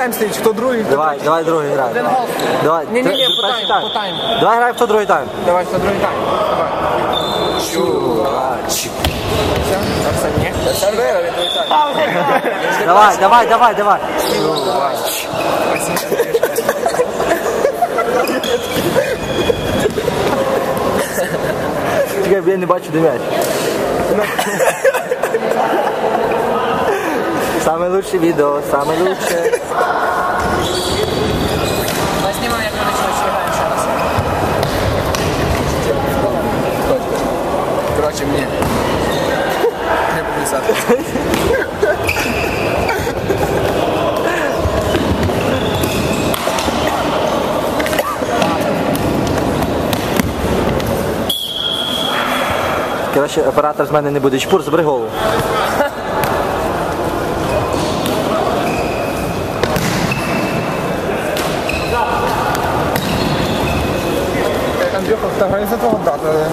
тайм стоїть, хто другий, хто Давай, давай другий грай. Один гол. Давай. Ні, ні, Ти- ні, ти по перший тайму, по тайму. Давай грай хто другий тайм. Давай, хто другий тайм. Давай. Чувач. Все, Арсен, ні? Арсен виграв, він другий тайм. Давай, давай, давай, давай. Чекай, бо я не бачу де м'яч. Саме лучше відео, саме лучше. Ми знімаємо, як ми почали граємо ще раз. Коротше, мені. Не пописати. Коротше, оператор з мене не буде. Чпур, забери голову. Андрюха, вторгай за твого брата.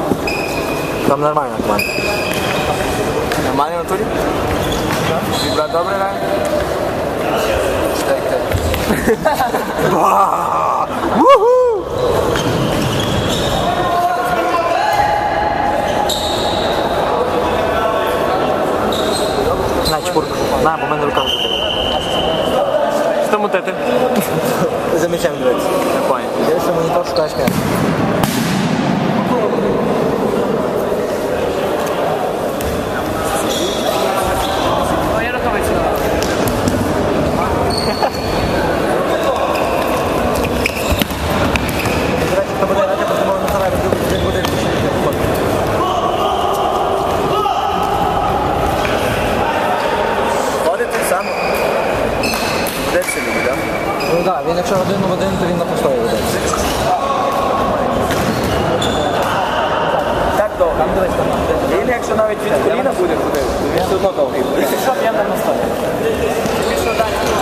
Там нормальна команда. Нормально в натурі? Твій брат добре грає? Читай, як ти. На, чпур. На, бо в мене рука вже. Що мутити? За м'ячем дивиться. Не понял. Дивишся монітор, шукаєш м'яч. один в один, то він на постої ведеться. Так довго. Він якщо навіть від коліна буде ходити, то він все одно довгий буде. Що б я не наставив?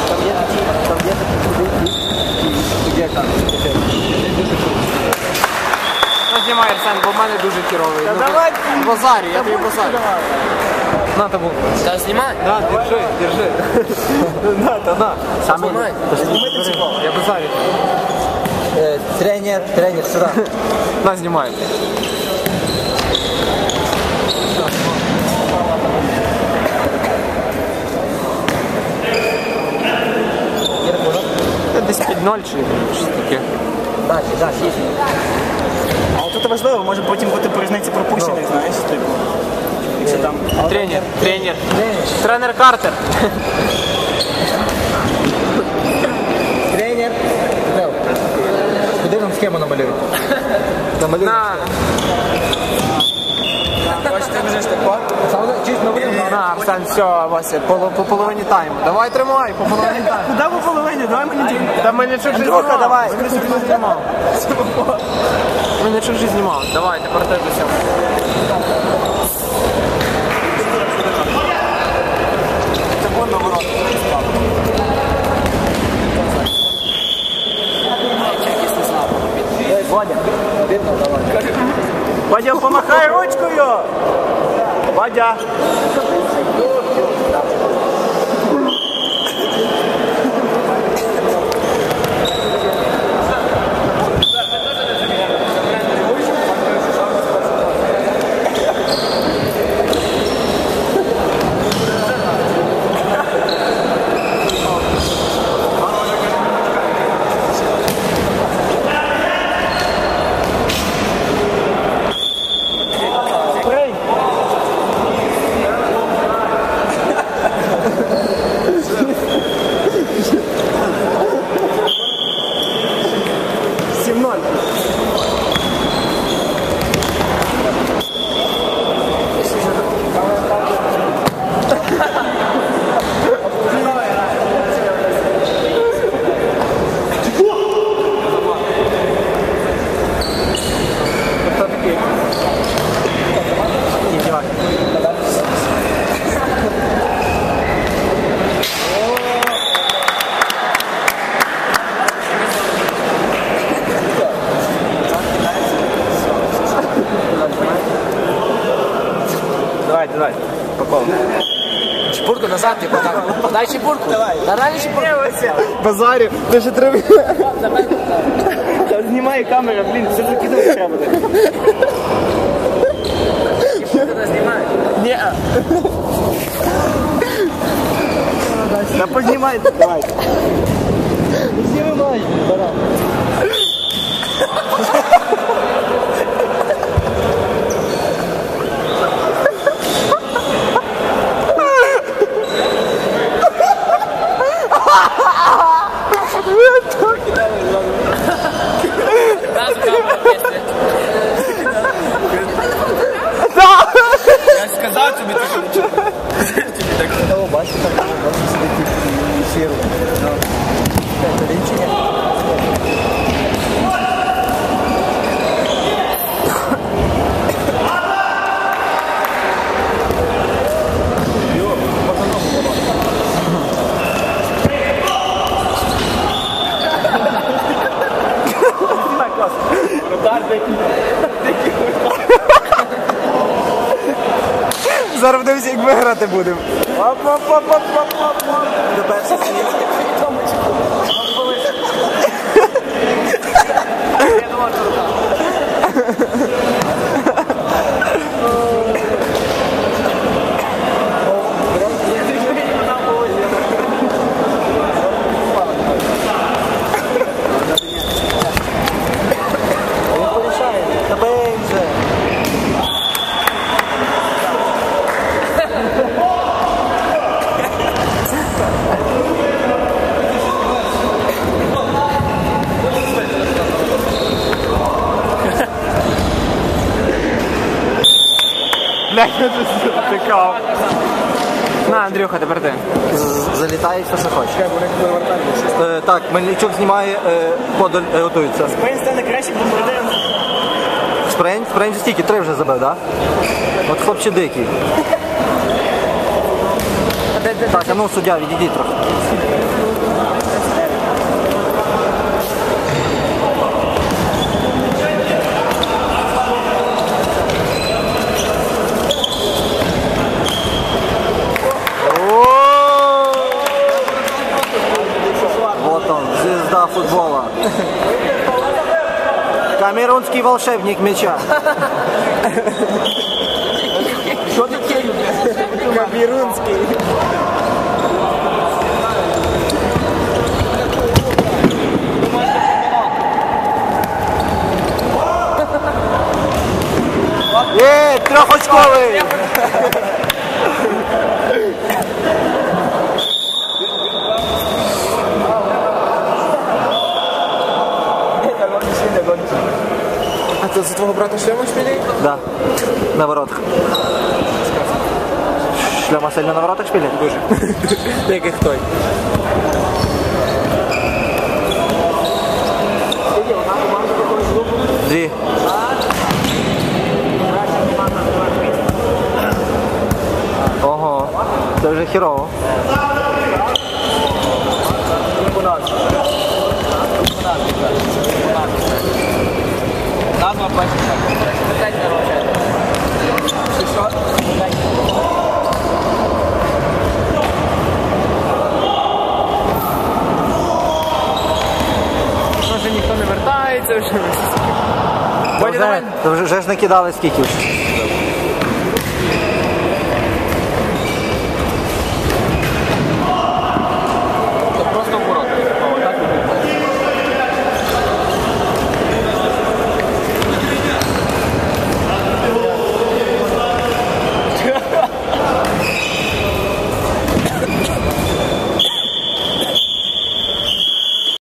Там є такі, там є такі куди, і є там. Ну, знімай, Арсен, бо в мене дуже хіровий. Ну, давай, Базарю, я тобі базарю. На тобу. Та знімай. На, держи, держи. На, та на. Саме Знімай. Я базарю. Е, тренер, тренер, сюди. На, знімай. Є рахунок? Та Десь під ноль чи щось таке. Далі, далі, є. Але тут важливо, може потім бути по різниці пропущених, знаєш, типу. Якщо там. Тренер, тренер. Тренер, Тренер Картер. тренер. Лев, Куди нам схему намалюють? Намалюють. На, Арсен, все, Вася, по, по половині тайму. Давай тримай, по половині тайму. Куди по половині? Давай мені дім. Та ми нічого вже Андрюха, давай. Ми нічого вже знімав. Ми нічого вже знімали. Давай, тепер тебе до Olha! Чпурку назад. Що ти, подай- подай чепурку. Дай чепурку. Базарю, ти ще треба. Та знімає камера, блін, все закидати треба. Ні. Та познімайте, давайте. Знімай, баран. Зараз подивимося, як ми грати будемо. До перших Блядь, це цікаво. На, Андрюха, тепер ти. Залітай все, що хочеш. Е, Так, Мельничук знімає, е, подаль е, готується. Спейн стане краще, бо проведемо. Спрейн, спрейн же стільки, три вже забив, так? Да? От хлопче дикий. Так, а ну суддя, відійдіть трохи. Камерунский волшебник мяча. Камерунський. Є, трьохочковий! А це за твого брата шлема шпілі? Да, на воротах. Шлема сильно на воротах шпилі? Дуже. Яких той? Дві. Ого, це вже хірово. бачите, питань дороже. І ніхто не вертається вже. Це вже ж накидали скільки.